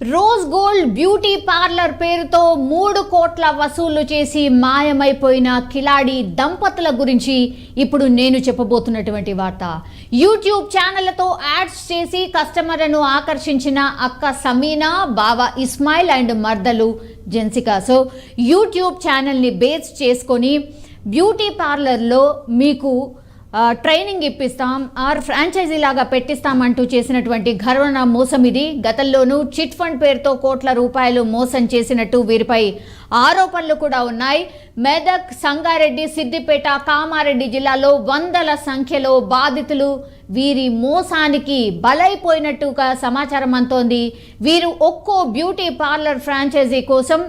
Rose gold beauty parlour పేరుతో మూడు కోట్ల వసూళ్ళు చేసి మాయమైపోయిన కిలాడి దంపతుల గురించి ఇప్పుడు నేను చెప్పబోతున్నటువంటి వార్త. యూట్యూబ్ ఛానళ్ళతో యాడ్స్ చేసి కస్టమర్లను ఆకర్షించిన అక్క సమీనా బావ ఇస్మాయిల్ అండ్ మర్దలు జెన్సికా. సో యూట్యూబ్ ఛానల్ని బేస్ చేసుకొని బ్యూటీ పార్లర్లో మీకు ట్రైనింగ్ ఇప్పిస్తాం ఆర్ ఫ్రాంచైజీ లాగా పెట్టిస్తామంటూ చేసినటువంటి ఘర్వణ మోసం ఇది. గతంలోనూ చిట్ ఫండ్ పేరుతో కోట్ల రూపాయలు మోసం చేసినట్టు వీరిపై ఆరోపణలు కూడా ఉన్నాయి. మెదక్ సంగారెడ్డి సిద్దిపేట కామారెడ్డి జిల్లాలో వందల సంఖ్యలో బాధితులు. వీరి మోసానికి బలైపోయినట్టుగా సమాచారం అంతోంది వీరు ఒక్కో బ్యూటీ పార్లర్ ఫ్రాంచైజీ కోసం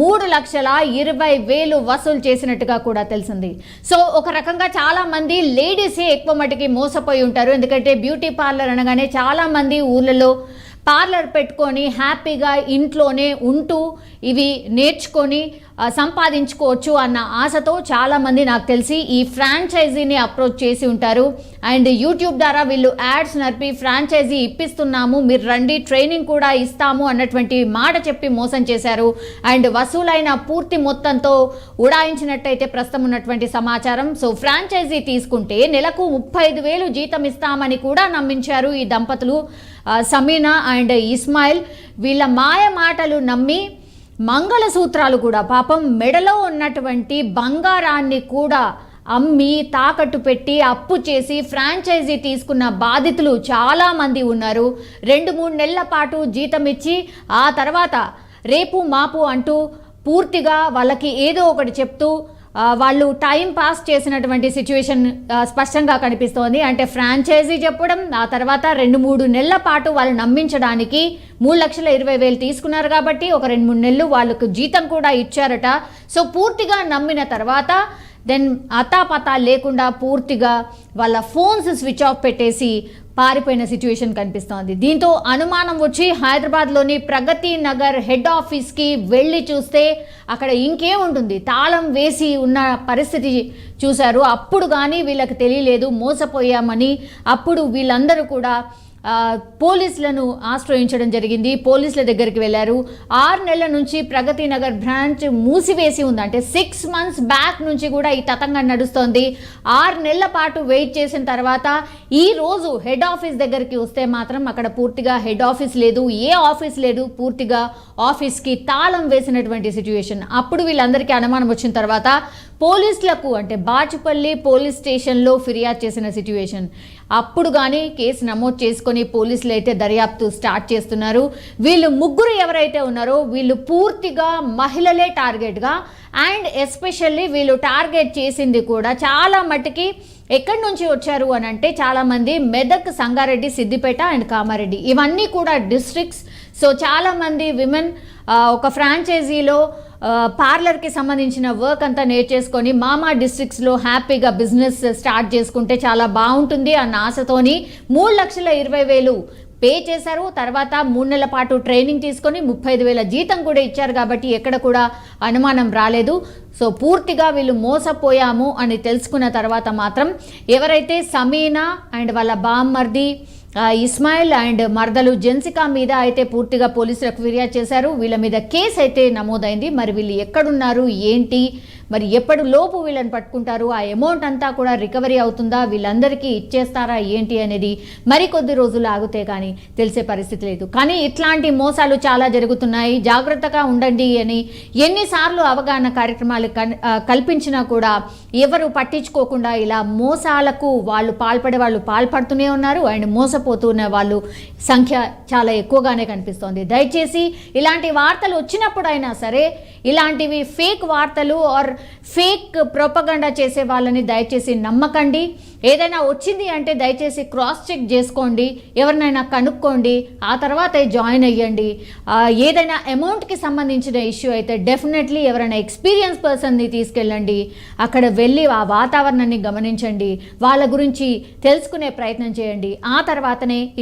మూడు లక్షల ఇరవై వేలు వసూలు చేసినట్టుగా కూడా తెలిసింది. సో ఒక రకంగా చాలామంది లేడీసే ఎక్కువ మటుకి మోసపోయి ఉంటారు. ఎందుకంటే బ్యూటీ పార్లర్ అనగానే చాలామంది ఊళ్ళలో పార్లర్ పెట్టుకొని హ్యాపీగా ఇంట్లోనే ఉంటూ ఇవి నేర్చుకొని సంపాదించుకోవచ్చు అన్న ఆశతో చాలామంది నాకు తెలిసి ఈ ఫ్రాంచైజీని అప్రోచ్ చేసి ఉంటారు. అండ్ యూట్యూబ్ ద్వారా వీళ్ళు యాడ్స్ నడిపి ఫ్రాంచైజీ ఇప్పిస్తున్నాము మీరు రండి ట్రైనింగ్ కూడా ఇస్తాము అన్నటువంటి మాట చెప్పి మోసం చేశారు. అండ్ వసూలైన పూర్తి మొత్తంతో ఉడాయించినట్టయితే ప్రస్తుతం ఉన్నటువంటి సమాచారం. సో ఫ్రాంచైజీ తీసుకుంటే నెలకు ముప్పై ఐదు వేలు జీతం ఇస్తామని కూడా నమ్మించారు ఈ దంపతులు సమీనా అండ్ ఇస్మాయిల్. వీళ్ళ మాయ మాటలు నమ్మి మంగళసూత్రాలు కూడా పాపం మెడలో ఉన్నటువంటి బంగారాన్ని కూడా అమ్మి తాకట్టు పెట్టి అప్పు చేసి ఫ్రాంచైజీ తీసుకున్న బాధితులు చాలామంది ఉన్నారు. రెండు మూడు నెలల పాటు జీతం ఇచ్చి ఆ తర్వాత రేపు మాపు అంటూ పూర్తిగా వాళ్ళకి ఏదో ఒకటి చెప్తూ వాళ్ళు టైం పాస్ చేసినటువంటి సిచ్యువేషన్ స్పష్టంగా కనిపిస్తోంది. అంటే ఫ్రాంచైజీ చెప్పడం ఆ తర్వాత రెండు మూడు నెలల పాటు వాళ్ళు నమ్మించడానికి మూడు లక్షల ఇరవై వేలు తీసుకున్నారు కాబట్టి ఒక రెండు మూడు నెలలు వాళ్ళకు జీతం కూడా ఇచ్చారట. సో పూర్తిగా నమ్మిన తర్వాత దెన్ అతాపతా లేకుండా పూర్తిగా వాళ్ళ ఫోన్స్ స్విచ్ ఆఫ్ పెట్టేసి పారిపోయిన సిచ్యువేషన్ కనిపిస్తోంది. దీంతో అనుమానం వచ్చి హైదరాబాద్లోని ప్రగతి నగర్ హెడ్ ఆఫీస్కి వెళ్ళి చూస్తే అక్కడ ఇంకేముంటుంది తాళం వేసి ఉన్న పరిస్థితి చూశారు. అప్పుడు కానీ వీళ్ళకి తెలియలేదు. మోసపోయామని అప్పుడు వీళ్ళందరూ కూడా పోలీసులను ఆశ్రయించడం జరిగింది. పోలీసుల దగ్గరికి వెళ్ళారు. ఆరు నెలల నుంచి ప్రగతి నగర్ బ్రాంచ్ మూసివేసి ఉంది. అంటే సిక్స్ మంత్స్ బ్యాక్ నుంచి కూడా ఈ తతంగం నడుస్తోంది. ఆరు నెలల పాటు వెయిట్ చేసిన తర్వాత ఈ రోజు హెడ్ ఆఫీస్ దగ్గరికి వస్తే మాత్రం అక్కడ పూర్తిగా హెడ్ ఆఫీస్ లేదు. ఏ ఆఫీస్ లేదు. పూర్తిగా ఆఫీస్కి తాళం వేసినటువంటి సిచ్యువేషన్. అప్పుడు వీళ్ళందరికీ అనుమానం వచ్చిన తర్వాత పోలీసులకు అంటే బాచుపల్లి పోలీస్ స్టేషన్లో ఫిర్యాదు చేసిన సిచ్యువేషన్. అప్పుడు కానీ కేసు నమోదు చేసుకొని పోలీసులు అయితే దర్యాప్తు స్టార్ట్ చేస్తున్నారు. వీళ్ళు ముగ్గురు ఎవరైతే ఉన్నారో వీళ్ళు పూర్తిగా మహిళలే టార్గెట్గా అండ్ ఎస్పెషల్లీ వీళ్ళు టార్గెట్ చేసింది కూడా చాలా మటుకి ఎక్కడి నుంచి వచ్చారు అని అంటే చాలామంది మెదక్ సంగారెడ్డి సిద్దిపేట అండ్ కామారెడ్డి. ఇవన్నీ కూడా డిస్ట్రిక్ట్స్. సో చాలామంది విమెన్ ఒక ఫ్రాంచైజీలో పార్లర్కి సంబంధించిన వర్క్ అంతా నేర్చేసుకొని మామా డిస్ట్రిక్ట్స్లో హ్యాపీగా బిజినెస్ స్టార్ట్ చేసుకుంటే చాలా బాగుంటుంది అన్న ఆశతోని మూడు లక్షల ఇరవై వేలు పే చేశారు. తర్వాత మూడు నెలల పాటు ట్రైనింగ్ తీసుకొని ముప్పై ఐదు వేల జీతం కూడా ఇచ్చారు కాబట్టి ఎక్కడ కూడా అనుమానం రాలేదు. సో పూర్తిగా వీళ్ళు మోసపోయాము అని తెలుసుకున్న తర్వాత మాత్రం ఎవరైతే సమీనా అండ్ వాళ్ళ బామ్మర్ది ఇస్మాయిల్ అండ్ మర్దలు జెన్సికా మీద అయితే పూర్తిగా పోలీసులకు ఫిర్యాదు చేశారు. వీళ్ళ మీద కేసు అయితే నమోదైంది. మరి వీళ్ళు ఎక్కడున్నారు? ఏంటి? మరి ఎప్పటి లోపు వీళ్ళని పట్టుకుంటారు? ఆ అమౌంట్ అంతా కూడా రికవరీ అవుతుందా? వీళ్ళందరికీ ఇచ్చేస్తారా? ఏంటి అనేది మరికొద్ది రోజులు ఆగితే కానీ తెలిసే పరిస్థితి లేదు. కానీ ఇట్లాంటి మోసాలు చాలా జరుగుతున్నాయి. జాగ్రత్తగా ఉండండి అని ఎన్నిసార్లు అవగాహన కార్యక్రమాలు కన్- కల్పించినా కూడా ఎవరు పట్టించుకోకుండా ఇలా మోసాలకు వాళ్ళు పాల్పడే వాళ్ళు పాల్పడుతూనే ఉన్నారు. అండ్ మోసపోతున్న వాళ్ళు సంఖ్య చాలా ఎక్కువగానే కనిపిస్తోంది. దయచేసి ఇలాంటి వార్తలు వచ్చినప్పుడైనా సరే ఇలాంటివి ఫేక్ వార్తలు ఆర్ ఫేక్ ప్రొపగండా చేసే వాళ్ళని దయచేసి నమ్మకండి. ఏదైనా వచ్చింది అంటే దయచేసి క్రాస్ చెక్ చేసుకోండి. ఎవరినైనా కనుక్కోండి. ఆ తర్వాత జాయిన్ అయ్యండి. ఏదైనా అమౌంట్కి సంబంధించిన ఇష్యూ అయితే డెఫినెట్లీ ఎవరైనా ఎక్స్పీరియన్స్ పర్సన్ని తీసుకెళ్ళండి. అక్కడ వెళ్ళి ఆ వాతావరణాన్ని గమనించండి. వాళ్ళ గురించి తెలుసుకునే ప్రయత్నం చేయండి. ఆ తర్వాతనే